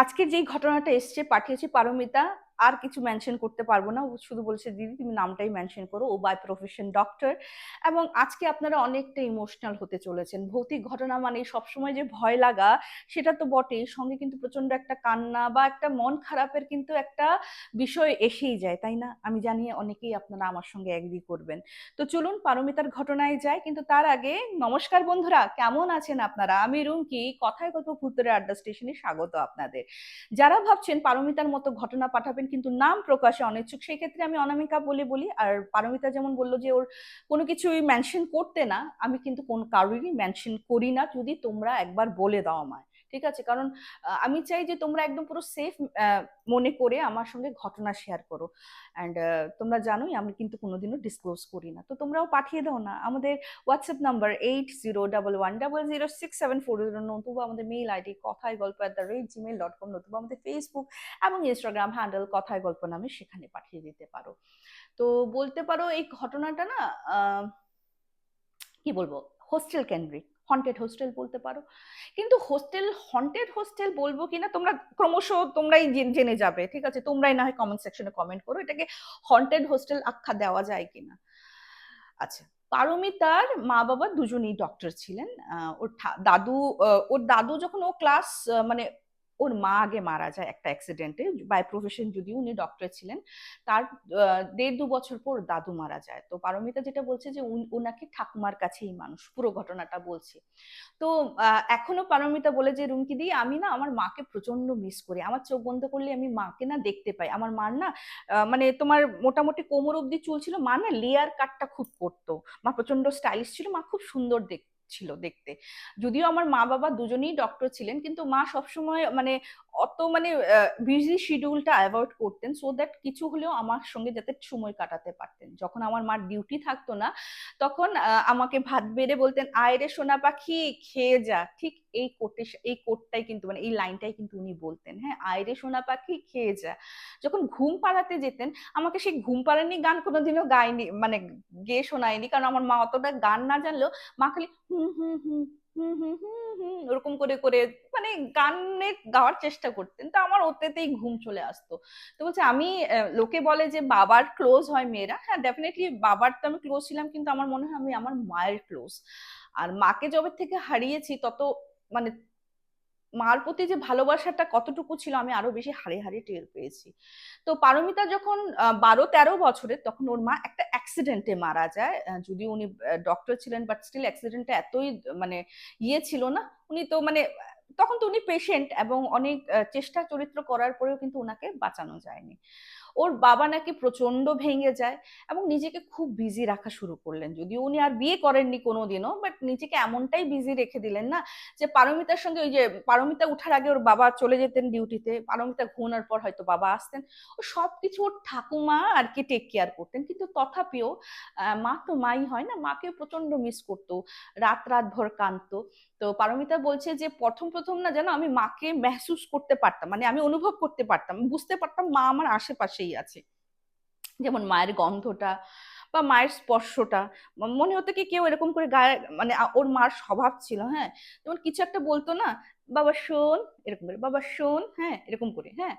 আজকের যেই ঘটনাটা এসছে পাঠিয়েছি পারমিতা আর কিছু মেনশন করতে পারব না। ও শুধু বলছে, দিদি, তুমি নামটাই মেনশন করো। ও বাই প্রফেশন ডক্টর এবং আজকে আপনারা অনেকটা ইমোশনাল হতে চলেছেন। ভৌতিক ঘটনা মানে সবসময় যে ভয় লাগা, সেটা তো বটেই। সঙ্গে কিন্তু প্রচণ্ড একটা কান্না বা একটা মন খারাপের কিন্তু একটা বিষয় এসেই যায়, তাই না? আমি জানি অনেকেই আপনারা আমার সঙ্গে এগ্রি করবেন। তো চলুন পারমিতার ঘটনায় যায় কিন্তু তার আগে নমস্কার বন্ধুরা, কেমন আছেন আপনারা? আমি রুমকি, কথায় গল্প ভূতরে আড্ডা স্টেশনে স্বাগত আপনাদের। যারা ভাবছেন পারমিতার মতো ঘটনা পাঠাবেন কিন্তু নাম প্রকাশে অনিচ্ছুক। সেই ক্ষেত্রে আমি অনামিকা বলে বলি, আর পারমিতা যেমন বলল যে ওর কোনো কিছুই মেনশন করতে না, আমি কিন্তু কোন কারোরই মেনশন করি না। যদি তোমরা একবার বলে দাও আমায়। ঠিক আছে? কারণ আমি চাই যে তোমরা একদম পুরো সেফ মনে করে আমার সঙ্গে ঘটনা শেয়ার করো। অ্যান্ড তোমরা জানোই আমি কিন্তু কোনোদিনও ডিসক্লোজ করি না। তো তোমরাও পাঠিয়ে দাও না। আমাদের WhatsApp number eight zero double one double zero six seven four zero নতুবা আমাদের মেইল আইডি কথায় গল্প at the rate Gmail dot com নতুবা আমাদের ফেসবুক এবং ইনস্টাগ্রাম হ্যান্ডেল কথায় গল্প নামে সেখানে পাঠিয়ে দিতে পারো। তো বলতে পারো এই ঘটনাটা না কি বলব? হোস্টেল কেন্দ্রিক। হন্টেড হোস্টেল বলতে পারো। কিন্তু হোস্টেল হন্টেড হোস্টেল বলব কিনা তোমরা ক্রমশ তোমরাই জেনে যাবে, ঠিক আছে? তোমরাই না হয় কমেন্ট সেকশনে কমেন্ট করো, এটাকে হন্টেড হোস্টেল আখ্যা দেওয়া যায় কিনা। আচ্ছা পারমিতার মা বাবা দুজনেই ডক্টর ছিলেন। ওর দাদু ওর দাদু যখন ও ক্লাস মানে ওর মা আগে মারা যায় একটা অ্যাক্সিডেন্টে বাই প্রফেশন যদিও উনি ডক্টর ছিলেন, তার দেড় দু বছর পর দাদু মারা যায়। তো পারমিতা যেটা বলছে যে ওনাকে ঠাকুমার কাছেই মানুষ, পুরো ঘটনাটা বলছে। তো এখনও পারমিতা বলে যে, রুমকি দি, আমি না আমার মাকে প্রচণ্ড মিস করি। আমার চোখ বন্ধ করলে আমি মাকে না দেখতে পাই। আমার মার না মানে তোমার মোটামুটি কোমর অব্দি চুল ছিল মা না লেয়ার কাটটা খুব করতো। মা প্রচণ্ড স্টাইলিশ ছিল। মা খুব সুন্দর দেখ ছিল দেখতে। যদিও আমার মা বাবা দুজনেই ডক্টর ছিলেন, কিন্তু মা সবসময় মানে অত মানে বিজি শিডিউলটা অ্যাভয়েড করতেন সো দ্যাট কিছু হলেও আমার সঙ্গে যাতে সময় কাটাতে পারতেন। যখন আমার মার ডিউটি থাকতো না, তখন আমাকে ভাত বেড়ে বলতেন, আয় রে সোনা পাখি, খেয়ে যা। ঠিক এই কোটে, এই কোটটাই কিন্তু মানে এই লাইনটাই কিন্তু উনি বলতেন হ্যাঁ আয় রে সোনা পাখি, খেয়ে যা। যখন ঘুম পাড়াতে যেতেন, আমাকে সেই ঘুম পাড়ানি গান কোনোদিনও গায়নি মানে গেয়ে শোনায়নি, কারণ আমার মা অতটা গান না জানলেও মা খালি হুম ওরকম করে করে মানে গানে গাওয়ার চেষ্টা করতেন। তো আমার ওতেতেই ঘুম চলে আসতো। তো বলছে, আমি লোকে বলে যে বাবার ক্লোজ হয় মেয়েরা। হ্যাঁ ডেফিনেটলি বাবার তো আমি ক্লোজ ছিলাম, কিন্তু আমার মনে হয় আমি আমার মায়ের ক্লোজ আর মাকে যবে থেকে হারিয়েছি, তত মানে মার প্রতি যে ভালোবাসাটা কতটুকু ছিল আমি আরও বেশি হারে হারে টের পেয়েছি। তো পারমিতা যখন বারো তেরো বছরের তখন ওর মা একটা অ্যাক্সিডেন্টে মারা যায়। যদি যদিও উনি ডক্টর ছিলেন বাট স্টিল অ্যাক্সিডেন্টটা এতই মানে ইয়ে ছিল না। উনি তো মানে তখন তো উনি পেশেন্ট এবং অনেক চেষ্টা চরিত্র করার পরেও কিন্তু ওনাকে বাঁচানো যায়নি। ওর বাবা নাকি প্রচণ্ড ভেঙে যায় এবং নিজেকে খুব বিজি রাখা শুরু করলেন। যদিও উনি আর বিয়ে করেননি কোনো দিনও বাট নিজেকে এমনটাই বিজি রেখে দিলেন না যে পারমিতার সঙ্গে ওই যে পারমিতা উঠার আগে ওর বাবা চলে যেতেন ডিউটিতে পারমিতা ঘুমানোর পর হয়তো বাবা আসতেন। ও সব কিছু ওর ঠাকুমা আর কি টেক কেয়ার করতেন, কিন্তু তথাপিও মা তো মাই হয় না, মাকে প্রচণ্ড মিস করতো, রাত রাত ভর কাঁদতো। তো পারমিতা বলছে যে প্রথম প্রথম না যেন আমি মাকে মেহসুস করতে পারতাম মানে আমি অনুভব করতে পারতাম বুঝতে পারতাম মা আমার আশেপাশেই আছে। যেমন মায়ের গন্ধটা বা মায়ের স্পর্শটা মনে হতো কি কেউ এরকম করে গায়ে মানে ওর মার স্বভাব ছিল হ্যাঁ? যেমন কিছু একটা বলতো না, বাবা, শোন, এরকম করে, বাবা, শোন হ্যাঁ? এরকম করে হ্যাঁ?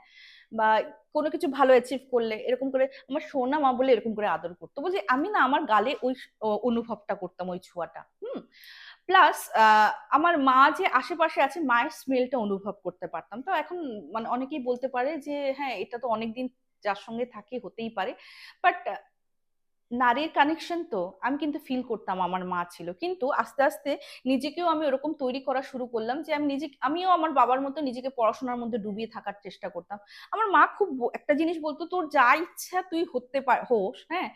বা কোনো কিছু ভালো অ্যাচিভ করলে এরকম করে, আমার সোনা মা বলে এরকম করে আদর করতো। বলছি, আমি না আমার গালে ওই অনুভবটা করতাম ওই ছোঁয়াটা। হুম? প্লাস আমার মা যে আশেপাশে আছে, মায়ের স্মেলটা অনুভব করতে পারতাম। তো এখন মানে অনেকেই বলতে পারে যে হ্যাঁ এটা তো অনেকদিন যার সঙ্গে থাকি হতেই পারে। বাট নারীর কানেকশন তো আমি কিন্তু ফিল করতাম আমার মা ছিল। কিন্তু আস্তে আস্তে নিজেকেও আমি ওরকম তৈরি করা শুরু করলাম যে আমি নিজে আমিও আমার বাবার মতো নিজেকে পড়াশোনার মধ্যে ডুবিয়ে থাকার চেষ্টা করতাম। আমার মা খুব একটা জিনিস বলতো, তোর যা ইচ্ছা তুই হতে পার হোস হ্যাঁ?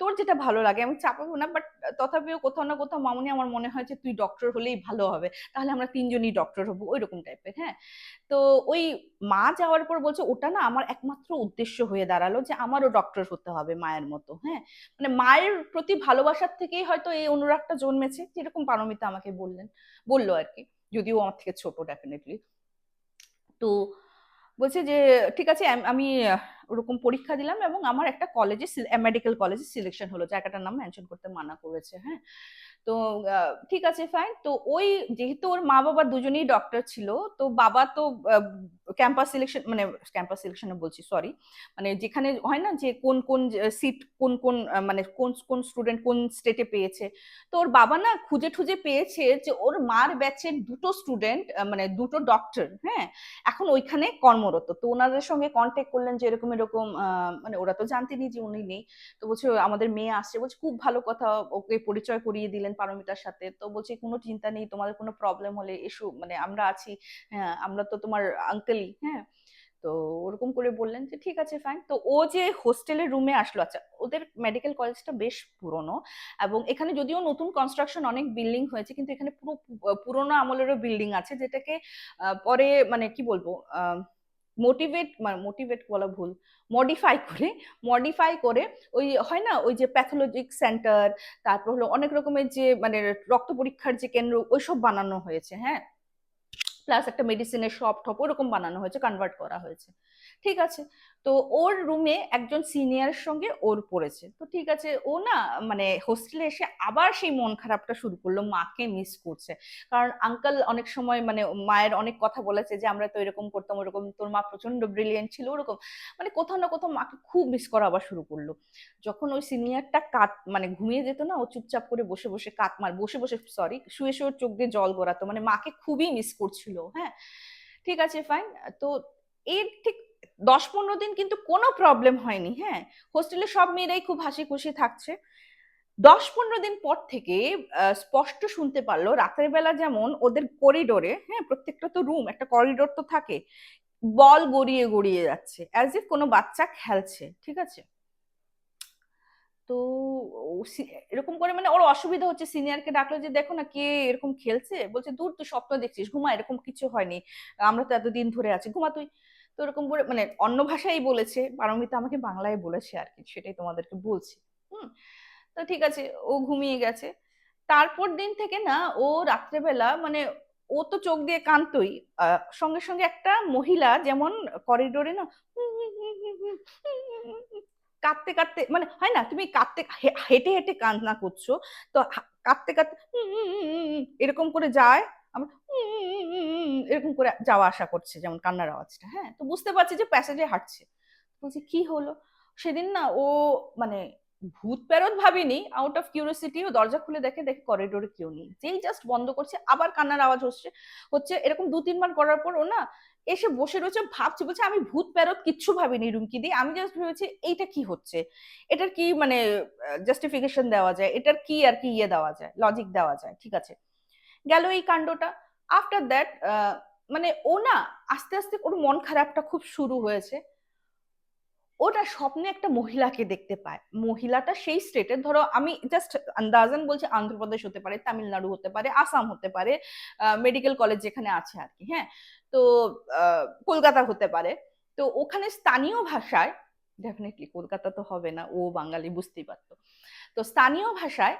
তোর যেটা ভালো লাগে, আমি চাপাবো না। বাট তথাপিও কোথাও না কোথাও মামুনি আমার মনে হয় যে, তুই ডক্টর হলেই ভালো হবে, তাহলে আমরা তিনজনই ডক্টর হব। ওই রকম টাইপের হ্যাঁ? তো ওই মা যাওয়ার পর বলছে, ওটা না আমার একমাত্র উদ্দেশ্য হয়ে দাঁড়াল যে আমারও ডক্টর হতে হবে মায়ের মতো হ্যাঁ? মানে মায়ের প্রতি ভালোবাসার থেকেই হয়তো এই অনুরাগটা জন্মেছে, যেরকম পারমিতা আমাকে বললেন, বলল আর কি, যদিও আমার থেকে ছোট ডেফিনেটলি তো বলছে যে, ঠিক আছে আমি ওরকম পরীক্ষা দিলাম এবং আমার একটা কলেজে মেডিকেল কলেজে সিলেকশন হলো, জায়গাটার নাম মেনশন করতে মানা করেছে হ্যাঁ? তো ঠিক আছে ফাইন তো ওই যেহেতু ওর মা বাবা দুজনেই ডক্টর ছিল, তো বাবা তো ক্যাম্পাস সিলেকশন মানে ক্যাম্পাস সিলেকশনে বলছি সরি মানে যেখানে হয় না যে কোন কোন সিট কোন কোন মানে কোন কোন স্টুডেন্ট কোন স্টেটে পেয়েছে। তো ওর বাবা না খুঁজে ঠুজে পেয়েছে যে ওর মার ব্যাচের দুটো স্টুডেন্ট মানে দুটো ডক্টর হ্যাঁ? এখন ওইখানে কর্মরত। তো ওনাদের সঙ্গে কন্ট্যাক্ট করলেন যে এরকম এরকম মানে ওরা তো জানতেনি যে উনি নেই। তো বলছে, আমাদের মেয়ে আসছে। বলছে, খুব ভালো কথা, ওকে পরিচয় করিয়ে দিলেন পারমিতার সাথে। তো বলছে, কোনো চিন্তা নেই, তোমাদের কোনো প্রবলেম হলে এসো মানে আমরা আছি হ্যাঁ আমরা তো তোমার আঙ্কেলই হ্যাঁ? তো ওরকম করে বললেন যে, ঠিক আছে ফাইন তো ও যে হোস্টেলের রুমে আসলো আচ্ছা ওদের মেডিকেল কলেজটা বেশ পুরনো এবং এখানে যদিও নতুন কনস্ট্রাকশন অনেক বিল্ডিং হয়েছে, কিন্তু এখানে পুরো, পুরোনো আমলেরও বিল্ডিং আছে, যেটাকে পরে মানে কি বলব মোটিভেট মানে মোটিভেট বলা ভুল মডিফাই করে মডিফাই করে ওই, হয় না? ওই যে প্যাথোলজিক সেন্টার তারপর হলো অনেক রকমের যে মানে রক্ত পরীক্ষার যে কেন্দ্র, ওইসব বানানো হয়েছে হ্যাঁ? প্লাস একটা মেডিসিনের শপ টপ ওরকম বানানো হয়েছে কনভার্ট করা হয়েছে। ঠিক আছে? তো ওর রুমে একজন সিনিয়রের সঙ্গে ওর পড়েছে। তো ঠিক আছে, ও না মানে হোস্টেলে এসে আবার সেই মন খারাপটা শুরু করল, মাকে মিস করছে। কারণ আঙ্কাল অনেক সময় মানে মায়ের অনেক কথা বলেছে যে, আমরা তো এরকম করতাম, ওরকম, তোর মা প্রচণ্ড ব্রিলিয়েন্ট ছিল, ওরকম। মানে কোথাও না কোথাও মাকে খুব মিস করা আবার শুরু করল। যখন ওই সিনিয়রটা কাত মানে ঘুমিয়ে যেত না, ও চুপচাপ করে বসে বসে কাত মার, বসে বসে সরি শুয়ে শুয়ে চোখ দিয়ে জল গড়াতো। মানে মাকে খুবই মিস করছিল হ্যাঁ। ঠিক আছে ফাইন তো এর ঠিক দশ পনেরো দিন কিন্তু কোনো প্রবলেম হয়নি হ্যাঁ? হোস্টেলে সব মেয়েরাই খুব হাসি খুশি থাকছে। দশ পনেরো দিন পর থেকে স্পষ্ট শুনতে পারল, রাতের বেলা যেমন ওদের করিডোরে হ্যাঁ প্রত্যেকটা তো রুম একটা করিডোর তো থাকে, বল গড়িয়ে গড়িয়ে যাচ্ছে অ্যাজ ইফ কোনো বাচ্চা খেলছে, ঠিক আছে? তো এরকম করে মানে ওর অসুবিধা হচ্ছে সিনিয়রকে ডাকলো যে, দেখো না কে এরকম খেলছে? বলছে, দূর তুই স্বপ্ন দেখছিস, ঘুমা, এরকম কিছু হয়নি, আমরা তো এতদিন ধরে আছি, ঘুমা তুই। তো এরকম করে মানে অন্য ভাষাই বলেছে পারমিতা আমাকে বাংলায় বলেছে আর কি সেটাই তোমাদেরকে বলছি হুম তো ঠিক আছে ও ঘুমিয়ে গেছে তারপর দিন থেকে না ও রাত্রেবেলা মানে ও তো চোখ দিয়ে কানতই সঙ্গে সঙ্গে একটা মহিলা যেমন করিডোরে না কাঁদতে কাঁদতে মানে হয় না তুমি কাঁদতে হেঁটে হেঁটে কান্না করছ তো কাঁদতে কাঁদতে এরকম করে যায় আমরা এরকম করে যাওয়া আসা করছে, যেমন কান্নার আওয়াজটা হ্যাঁ? তো বুঝতে পারছি যে প্যাসেজে হাঁটছে। বলছি, কি হলো? সেদিন না ও মানে ভূত প্যারত ভাবিনি আউট অফ কিউরিয়াসিটি ও দরজা খুলে দেখে দেখে করিডোরে কেউ নেই। যেই জাস্ট বন্ধ করছে, আবার কান্নার আওয়াজ হচ্ছে হচ্ছে এরকম দু, তিনবার করার পর ও না এসে বসে রয়েছে, ভাবছে, বলছে, আমি ভূত প্যারত কিচ্ছু ভাবিনি, রুমকি দিয়ে আমি জাস্ট ভেবেছি, এইটা কি হচ্ছে? এটার কি মানে জাস্টিফিকেশন দেওয়া যায়? এটার কি আর কি ইয়ে দেওয়া যায়? লজিক দেওয়া যায়? ঠিক আছে। গেল এই কাণ্ডটা। আফটার দ্যাট মানে ও না আস্তে আস্তে ওর মন খারাপটা খুব শুরু হয়েছে। ওটা স্বপ্নে একটা মহিলাকে দেখতে পায়। মহিলাটা সেই স্টেটে ধরো আমি জাস্ট আন্দাজান বলছি অন্ধ্রপ্রদেশ হতে পারে, তামিলনাড়ু হতে পারে, আসাম হতে পারে মেডিকেল কলেজ যেখানে আছে আর কি হ্যাঁ? তো কলকাতা হতে পারে। তো ওখানে স্থানীয় ভাষায় ডেফিনেটলি কলকাতা তো হবে না, ও বাঙালি বুঝতেই পারতো। তো স্থানীয় ভাষায়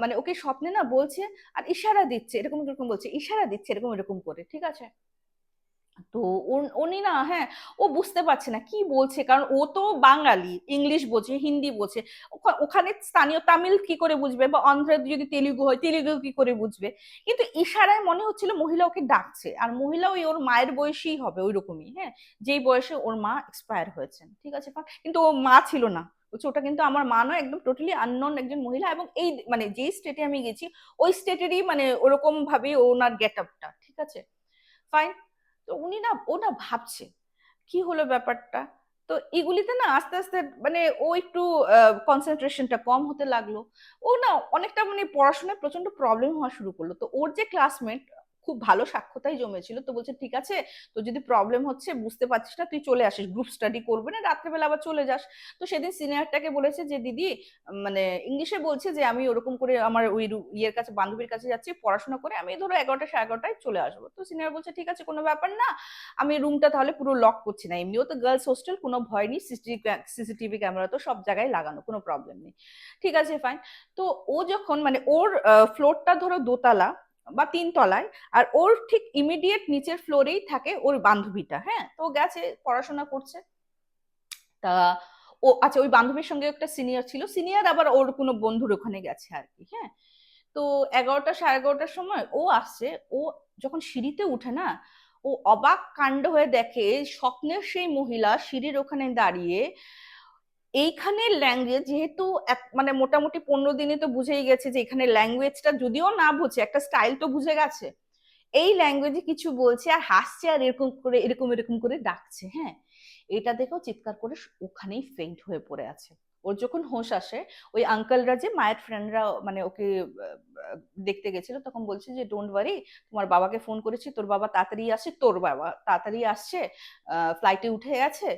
মানে ওকে স্বপ্নে না বলছে, আর ইশারা দিচ্ছে, এরকম এরকম বলছে, ইশারা দিচ্ছে, এরকম এরকম করে। ঠিক আছে? তো উনি না হ্যাঁ ও বুঝতে পারছে না কি বলছে, কারণ ও তো বাঙালি, ইংলিশ বোঝে, হিন্দি বোঝে। ওখানে স্থানীয় তামিল কি করে বুঝবে বা অন্ধ্রে যদি তেলুগু হয়, তেলুগু কি করে বুঝবে? কিন্তু ইশারায় মনে হচ্ছিল মহিলা ওকে ডাকছে, আর মহিলা ওই ওর মায়ের বয়সেই হবে ওই রকমই হ্যাঁ? যেই বয়সে ওর মা এক্সপায়ার হয়েছেন, ঠিক আছে? কিন্তু ও মা ছিল না। ওটা কিন্তু আমার মা নয় একদম টোটালি আননোন একজন মহিলা এবং এই মানে যেই স্টেটে আমি গেছি, ওই স্টেটেরই মানে ওরকম ভাবে ওনার গেট আপটা ঠিক আছে? ফাইন তো উনি না, ও না ভাবছে কি হলো ব্যাপারটা? তো এগুলিতে না আস্তে আস্তে মানে ও একটু কনসেন্ট্রেশনটা কম হতে লাগল। ও না অনেকটা মানে পড়াশোনায় প্রচণ্ড প্রবলেম হওয়া শুরু করল। তো ওর যে ক্লাসমেট খুব ভালো সাক্ষ্যতাই জমেছিল। তো বলছে, ঠিক আছে তো যদি প্রবলেম হচ্ছে, বুঝতে পারছিস না, তুই চলে আসিস গ্রুপ স্টাডি করবে না, রাত্রেবেলা আবার চলে যাস। তো সেদিন সিনিয়রটাকে বলেছে যে, দিদি মানে ইংলিশে বলছে যে, আমি ওরকম করে আমার ওই ইয়ের কাছে, বান্ধবীর কাছে যাচ্ছি, পড়াশোনা করে আমি ধরো এগারোটা সাড়ে এগারোটায় চলে আসব। তো সিনিয়র বলছে, ঠিক আছে, কোনো ব্যাপার না, আমি রুমটা তাহলে পুরো লক করছি না। এমনিও তো গার্লস হোস্টেল কোনো ভয় নেই সিসিটিভি ক্যামেরা তো সব জায়গায় লাগানো, কোনো প্রবলেম নেই। ঠিক আছে ফাইন তো ও যখন মানে ওর ফ্লোরটা ধরো দোতলা বা তিন তলায়, আর ওর ঠিক ইমিডিয়েট নিচের ফ্লোরেই থাকে ওর বান্ধবীটা হ্যাঁ? তো গেছে, পড়াশোনা করছে। তা ও আচ্ছা ওই বান্ধবীর সঙ্গে একটা সিনিয়র ছিল সিনিয়র আবার ওর কোনো বন্ধুর ওখানে গেছে আর কি হ্যাঁ? তো এগারোটা সাড়ে এগারোটার সময় ও আসছে, ও যখন সিঁড়িতে উঠে না, ও অবাক কাণ্ড হয়ে দেখে, স্বপ্নের সেই মহিলা সিঁড়ির ওখানে দাঁড়িয়ে এইখানে ল্যাঙ্গুয়েজ যেহেতু মানে মোটামুটি পনেরো দিনে তো বুঝেই গেছে যে এখানে ল্যাঙ্গুয়েজটা যদিও না বুঝে, একটা স্টাইল তো বুঝে গেছে। এই ল্যাঙ্গুয়েজে কিছু বলছে আর হাসছে আর এরকম করে, এরকম এরকম করে ডাকছে হ্যাঁ? এটা দেখেও চিৎকার করে ওখানেই ফেন্ট হয়ে পড়ে আছে। ওর যখন হোশ আসে, ওই আঙ্কেলরা যে মায়ের ফ্রেন্ডরা মানে ওকে দেখতে গেছিল, তখন বলছে যে ডোন্ট ওয়ারি তোমার বাবাকে ফোন করেছি, তোর বাবা তাড়াতাড়ি আসছে তোর বাবা তাড়াতাড়ি আসছে ফ্লাইটে উঠে গেছে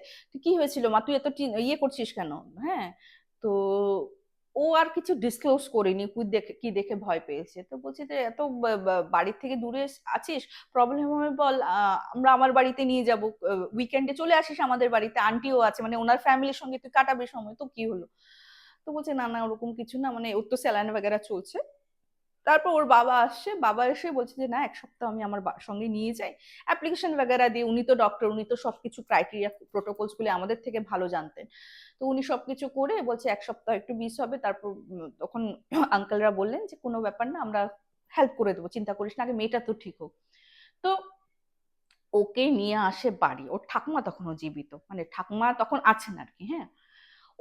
কি হয়েছিল? মা, তুই এত ইয়ে করছিস কেন? হ্যাঁ তো ও আর কিছু ডিসক্লোজ করেনি, কি দেখে কি দেখে ভয় পেয়েছে। তো বলছি যে, এত বাড়ির থেকে দূরে আছিস? প্রবলেম হবে বল আমরা আমার বাড়িতে নিয়ে যাব। উইকেন্ডে চলে আসিস আমাদের বাড়িতে আন্টিও আছে মানে ওনার ফ্যামিলির সঙ্গে তুই কাটাবে সময়, তো কি হলো? তো বলছে, না না, ওরকম কিছু না মানে ওর তো স্যালাইন বাগেরা চলছে। তারপর ওর বাবা আসছে বাবা এসে বলছে যে, না, এক সপ্তাহ আমি আমার সঙ্গে নিয়ে যাই। অ্যাপ্লিকেশন বাগেরা দিয়ে উনি তো ডক্টর উনি তো সবকিছু ক্রাইটেরিয়া প্রোটোকলস গুলি আমাদের থেকে ভালো জানতেন। তো উনি সবকিছু করে বলছে, এক সপ্তাহ একটু মিস হবে। তারপর তখন আঙ্কেলরা বললেন যে, কোনো ব্যাপার না, আমরা হেল্প করে দেবো, চিন্তা করিস না, আগে মেয়েটা তো ঠিক হোক। তো ওকে নিয়ে আসে বাড়ি। ওর ঠাকুমা তখনও জীবিত। মানে ঠাকুমা তখন আছেন আর কি হ্যাঁ?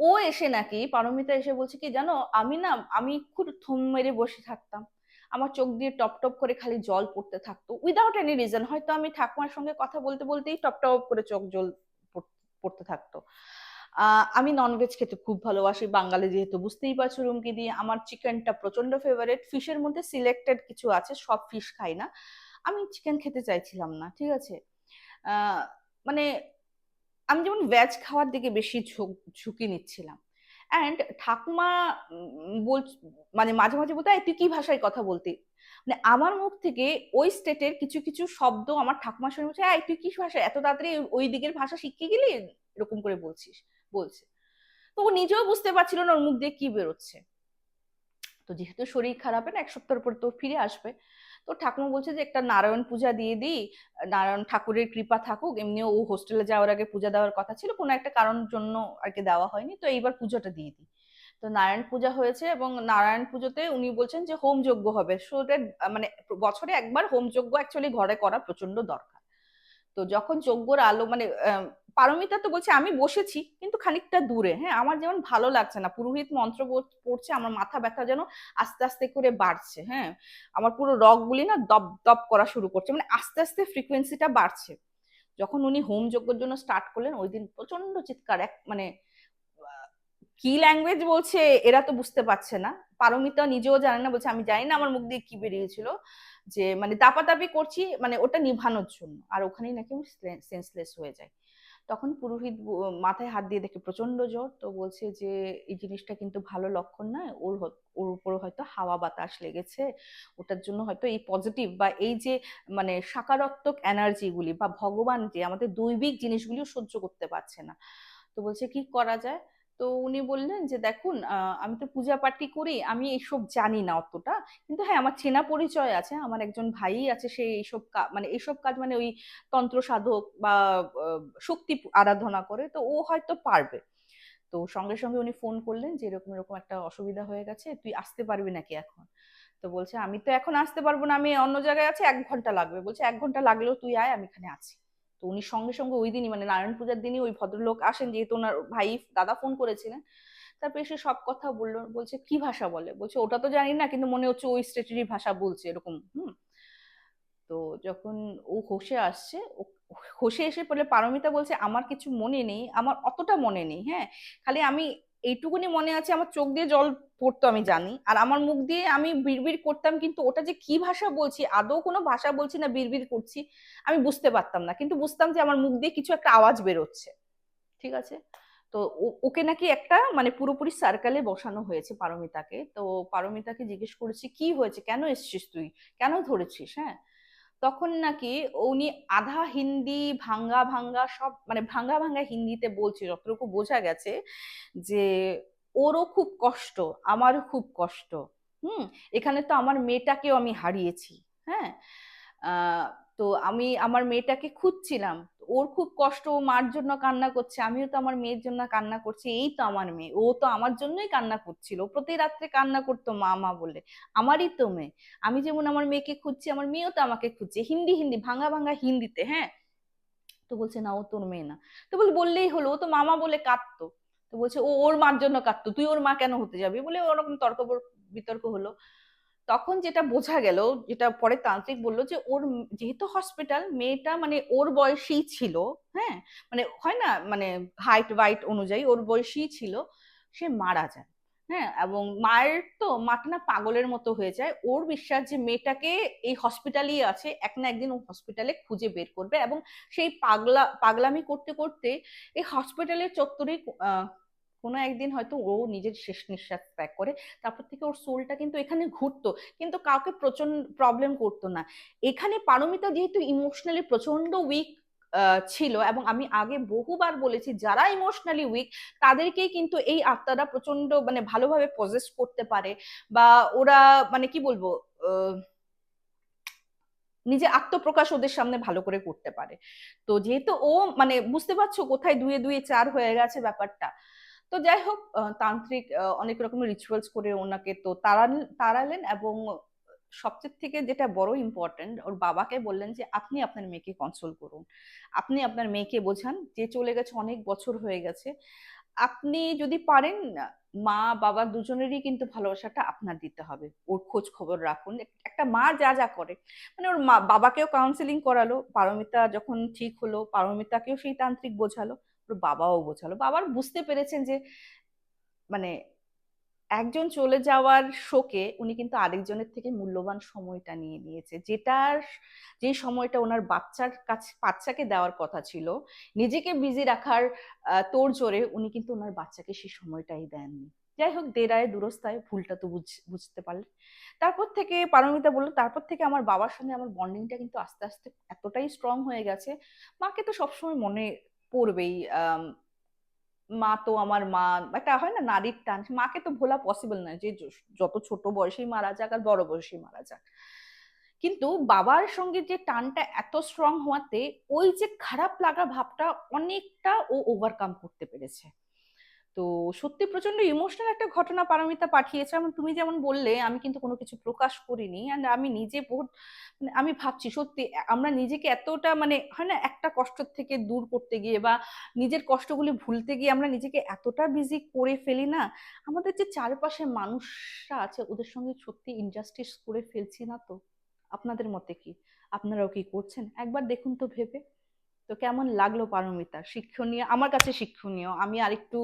ও এসে নাকি পারমিতা এসে বলছে কি জানো, আমি না, আমি খুব থম মেরে বসে থাকতাম। আমার চোখ দিয়ে টপ টপ করে খালি জল পড়তে থাকতো। উইদাউট এনি রিজন হয়তো আমি ঠাকুমার সঙ্গে কথা বলতে বলতেই টপ টপ করে চোখ জল পড়তে থাকতো। আমি ননভেজ খেতে খুব ভালোবাসি। বাঙালি যেহেতু, বুঝতেই পারছ রুমকি দিয়ে। আমার চিকেনটা প্রচণ্ড ফেভারেট ফিশের মধ্যে সিলেক্টেড কিছু আছে, সব ফিশ খাই না। আমি চিকেন খেতে চাইছিলাম না, ঠিক আছে? মানে আমি যেমন ভেজ খাওয়ার দিকে বেশি ঝুঁকি নিচ্ছিলাম। অ্যান্ড ঠাকুমা বল মানে মাঝে মাঝে বলতে তুই কি ভাষায় কথা বলতে? মানে আমার মুখ থেকে ওই স্টেটের কিছু কিছু শব্দ আমার ঠাকুমা শুনে বলছে তুই কি ভাষা? এত তাড়াতাড়ি ওই দিকের ভাষা শিখে গেলি? এরকম করে বলছিস, বলছে। তো ও নিজেও বুঝতে পারছিল না ওর মুখ দিয়ে কি বেরোচ্ছে। তো যেহেতু শরীর খারাপ, না, এক সপ্তাহের পর তো ফিরে আসবে। তো ঠাকুমা বলছে যে, একটা নারায়ণ পূজা দিয়ে দিই, নারায়ণ ঠাকুরের কৃপা থাকুক। এমনিও ও হোস্টেলে যাওয়ার আগে পূজা দেওয়ার কথা ছিল, কোনো একটা কারণ জন্য আর কি দেওয়া হয়নি। তো এইবার পুজোটা দিয়ে দিই। তো নারায়ণ পূজা হয়েছে এবং নারায়ণ পুজোতে উনি বলছেন যে হোম যজ্ঞ হবে সো মানে বছরে একবার হোম যজ্ঞ অ্যাকচুয়ালি ঘরে করা প্রচণ্ড দরকার। তো যখন যজ্ঞর আলো মানে পারমিতা তো বলছে আমি বসেছি, কিন্তু খানিকটা দূরে হ্যাঁ আমার যেমন ভালো লাগছে না। পুরোহিত মন্ত্র পড়ছে, আমার মাথা ব্যথা যেন আস্তে আস্তে করে বাড়ছে হ্যাঁ। আমার পুরো রগগুলি না দপ দপ করা শুরু করছে মানে আস্তে আস্তে ফ্রিকোয়েন্সিটা বাড়ছে। যখন উনি হোম যজ্ঞের জন্য স্টার্ট করলেন, ওই দিন প্রচণ্ড চিৎকার, এক মানে কি ল্যাঙ্গুয়েজ বলছে, এরা তো বুঝতে পারছে না। পারমিতা নিজেও জানে না, বলছে, আমি জানি না আমার মুখ দিয়ে কি বেরিয়েছিল। যে মানে দাপাদাপি করছি মানে ওটা নিভানোর জন্য। আর ওখানেই নাকি আমি সেন্সলেস হয়ে যায় তখন পুরোহিত মাথায় হাত দিয়ে দেখে প্রচণ্ড জ্বর, তো বলছে যে, এই জিনিসটা কিন্তু ভালো লক্ষণ নয় ওর ওর উপর হয়তো হাওয়া বাতাস লেগেছে। ওটার জন্য হয়তো এই পজিটিভ বা এই যে মানে সাকারাত্মক এনার্জিগুলি বা ভগবান যে আমাদের দৈবিক জিনিসগুলিও সহ্য করতে পারছে না। তো বলছে, কি করা যায়? তো উনি বললেন যে, দেখুন আমি তো পূজা পাঠি করি, আমি এইসব জানি না অতটা। কিন্তু হ্যাঁ আমার চেনা পরিচয় আছে, আমার একজন ভাই আছে, সে এইসব মানে এইসব কাজ মানে ওই তন্ত্র সাধক বা শক্তি আরাধনা করে, তো ও হয়তো পারবে। তো সঙ্গে সঙ্গে উনি ফোন করলেন যে, এরকম এরকম একটা অসুবিধা হয়ে গেছে, তুই আসতে পারবি নাকি এখন? তো বলছে, আমি তো এখন আসতে পারব না, আমি অন্য জায়গায় আছি, এক ঘণ্টা লাগবে। বলছে, এক ঘণ্টা লাগলেও তুই আয়, আমি এখানে আছি। তো উনি সঙ্গে সঙ্গে ওই দিনই মানে নারায়ণ পূজার দিনই ওই ভদ্রলোক আসেন, যেহেতু ওনার ভাই দাদা ফোন করেছিলেন। তারপর এসে সব কথা বলল, বলছে, কি ভাষা বলে? বলছে, ওটা তো জানি না, কিন্তু মনে হচ্ছে ওই স্টেটেরই ভাষা বলছে, এরকম, হুম। তো যখন ও হোসে আসছে, ও হোসে এসে পড়লে পারমিতা বলছে, আমার কিছু মনে নেই, আমার অতটা মনে নেই হ্যাঁ? খালি আমি এইটুকুনি মনে আছে, আমার চোখ দিয়ে জল পড়তো আমি জানি। আর আমার মুখ দিয়ে আমি বিড়বিড় করতাম, কিন্তু ওটা যে কি ভাষা বলছি, আদৌ কোনো ভাষা বলছি না, বিড়বিড় করছি, আমি বুঝতে পারতাম না। কিন্তু বুঝতাম যে আমার মুখ দিয়ে কিছু একটা আওয়াজ বেরোচ্ছে। ঠিক আছে? তো ওকে নাকি একটা মানে পুরোপুরি সার্কেলে বসানো হয়েছে পারমিতাকে। তো পারমিতাকে জিজ্ঞেস করেছি, কি হয়েছে? কেন এসছিস তুই? কেন ধরেছিস? হ্যাঁ? তখন নাকি উনি আধা হিন্দি, ভাঙ্গা ভাঙ্গা সব মানে ভাঙ্গা ভাঙ্গা হিন্দিতে বলছে, যতটুকু বোঝা গেছে যে ওরও খুব কষ্ট, আমারও খুব কষ্ট। হুম? এখানে তো আমার মেয়েটাকেও আমি হারিয়েছি হ্যাঁ? তো আমি আমার মেয়েটাকে খুঁজছিলাম। ওর খুব কষ্ট, ও মার জন্য কান্না করছে, আমিও তো আমার মেয়ের জন্য কান্না করছি, এই তো আমার মেয়ে। ও তো আমার জন্যই কান্না করছিল প্রতি রাত্রে কান্না করতো মা মা বলে। আমারই তো মেয়ে। আমি যেমন আমার মেয়েকে খুঁজছি, আমার মেয়েও তো আমাকে খুঁজছে, হিন্দি হিন্দি, ভাঙা ভাঙা হিন্দিতে হ্যাঁ? তো বলছে, না, ও তোর মেয়ে না। তো বলে, বললেই হলো, ও তো মামা বলে কাঁদতো। তো বলছে, ও, ওর মার জন্য কাঁদতো, তুই ওর মা কেন হতে যাবি? বলে ওরকম তর্ক বিতর্ক হলো। তখন যেটা বোঝা গেল, যেটা পরে তান্ত্রিক বলল যে, ওর যেহেতু হসপিটাল মেয়েটা মানে ওর বয়সী ছিল হ্যাঁ? মানে হয় না মানে হাইট ওয়াইট অনুযায়ী ওর বয়সী ছিল, সে মারা যায় হ্যাঁ? এবং মায়ের তো মাটা না পাগলের মতো হয়ে যায়। ওর বিশ্বাস যে মেয়েটাকে এই হসপিটালই আছে, এক না একদিন ও হসপিটালে খুঁজে বের করবে এবং সেই পাগলা, পাগলামি করতে করতে এই হসপিটালের চত্বরে কোনো একদিন হয়তো ও নিজের শেষ নিঃশ্বাস ত্যাগ করে, তারপর থেকে ওর সোলটা কিন্তু এখানে ঘুরতো, কিন্তু কাউকে প্রচণ্ড প্রবলেম করতো না। এখানে পারমিতা যেহেতু ইমোশনালি প্রচণ্ড উইক ছিল এবং আমি আগে বহুবার বলেছি, যারা ইমোশনালি উইক তাদেরকেই কিন্তু এই আত্মারা প্রচণ্ড মানে ভালোভাবে পজেস করতে পারে বা ওরা মানে কি বলব নিজে আত্মপ্রকাশ ওদের সামনে ভালো করে করতে পারে। তো যেহেতু ও মানে বুঝতে পারছ কোথায় দুয়ে দুয়ে চার হয়ে গেছে ব্যাপারটা তো যাই হোক তান্ত্রিক অনেক রকমের রিচুয়ালস করে ওনাকে তো তাড়ালেন এবং সবচেয়ে থেকে যেটা বড় ইম্পর্টেন্ট ওর বাবাকে বললেন যে, আপনি আপনার মেয়েকে কনসোল করুন। আপনি আপনার মেয়েকে বোঝান যে, চলে গেছে অনেক বছর হয়ে গেছে। আপনি যদি পারেন, মা, বাবা দুজনেরই কিন্তু ভালোবাসাটা আপনার দিতে হবে। ওর খোঁজ খবর রাখুন। একটা মা যা যা করে। মানে ওর মা, বাবাকেও কাউন্সিলিং করালো, পারমিতা যখন ঠিক হলো, পারমিতাকেও সেই তান্ত্রিক বোঝালো। বাবাও বোঝালো বাবার বুঝতে পেরেছেন যে মানে একজন চলে যাওয়ার শোকে উনি কিন্তু আরেকজনের থেকে মূল্যবান সময়টা নিয়ে নিয়েছে। যেটার যে সময়টা ওনার বাচ্চার কাছে বাচ্চাকে দেওয়ার কথা ছিল নিজেকে বিজি রাখার আহ, তোড়জোড়ে উনি কিন্তু ওনার বাচ্চাকে সেই সময়টাই দেননি। যাই হোক দেরায় দুরস্তায় ভুলটা তো বুঝ- বুঝতে পারলেন। তারপর থেকে পারমিতা বলল তারপর থেকে আমার বাবার সঙ্গে আমার বন্ডিংটা কিন্তু আস্তে আস্তে এতটাই স্ট্রং হয়ে গেছে। মাকে তো সবসময় মনে পড়বেই মা তো আমার মা, একটা হয় না নারীর টান, মাকে তো ভোলা পসিবল না যে যত ছোট বয়সেই মারা যাক আর বড় বয়সেই মারা যাক। কিন্তু বাবার সঙ্গে যে টানটা এত স্ট্রং হওয়াতে ওই যে খারাপ লাগা ভাবটা অনেকটা ও ওভারকাম করতে পেরেছে। তো সত্যি প্রচণ্ড ইমোশনাল একটা ঘটনা পারমিতা পাঠিয়েছে। এবং তুমি যেমন বললে, আমি কিন্তু কোনো কিছু প্রকাশ করিনি। অ্যান্ড আমি নিজে বহুত মানে আমি ভাবছি, সত্যি আমরা নিজেকে এতটা মানে হয় না, একটা কষ্ট থেকে দূর করতে গিয়ে বা নিজের কষ্টগুলি ভুলতে গিয়ে আমরা নিজেকে এতটা বিজি করে ফেলি না, আমাদের যে চারপাশে মানুষরা আছে, ওদের সঙ্গে সত্যি ইনজাস্টিস করে ফেলছি না তো? আপনাদের মতে কি? আপনারাও কি করছেন? একবার দেখুন তো ভেবে। তো কেমন লাগল পারমিতা? শিক্ষণীয়, আমার কাছে শিক্ষণীয়। আমি আরেকটু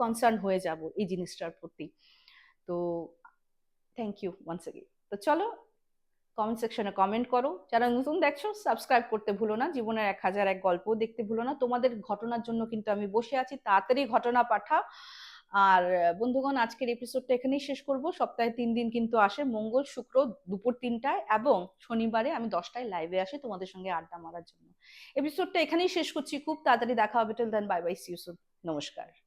কনসার্ন হয়ে যাব এই জিনিসটার প্রতি। তো থ্যাংক ইউ ওয়ান্স এগেইন তো চলো কমেন্ট সেকশনে কমেন্ট করো। যারা নতুন দেখছ সাবস্ক্রাইব করতে ভুলো না। জীবনের এক হাজার এক গল্প দেখতে ভুলো না। তোমাদের ঘটনার জন্য কিন্তু আমি বসে আছি। তাড়াতাড়ি ঘটনা পাঠাও। আর বন্ধুগণ, আজকের এপিসোডটা এখানেই শেষ করব। সপ্তাহে তিন দিন কিন্তু আসে মঙ্গল, শুক্র দুপুর তিনটায় এবং শনিবারে আমি দশটায় লাইভে আসি তোমাদের সঙ্গে আড্ডা মারার জন্য। এপিসোডটা এখানেই শেষ করছি। খুব তাড়াতাড়ি দেখা হবে। টেল দেন বাই বাই সিউসুদ নমস্কার।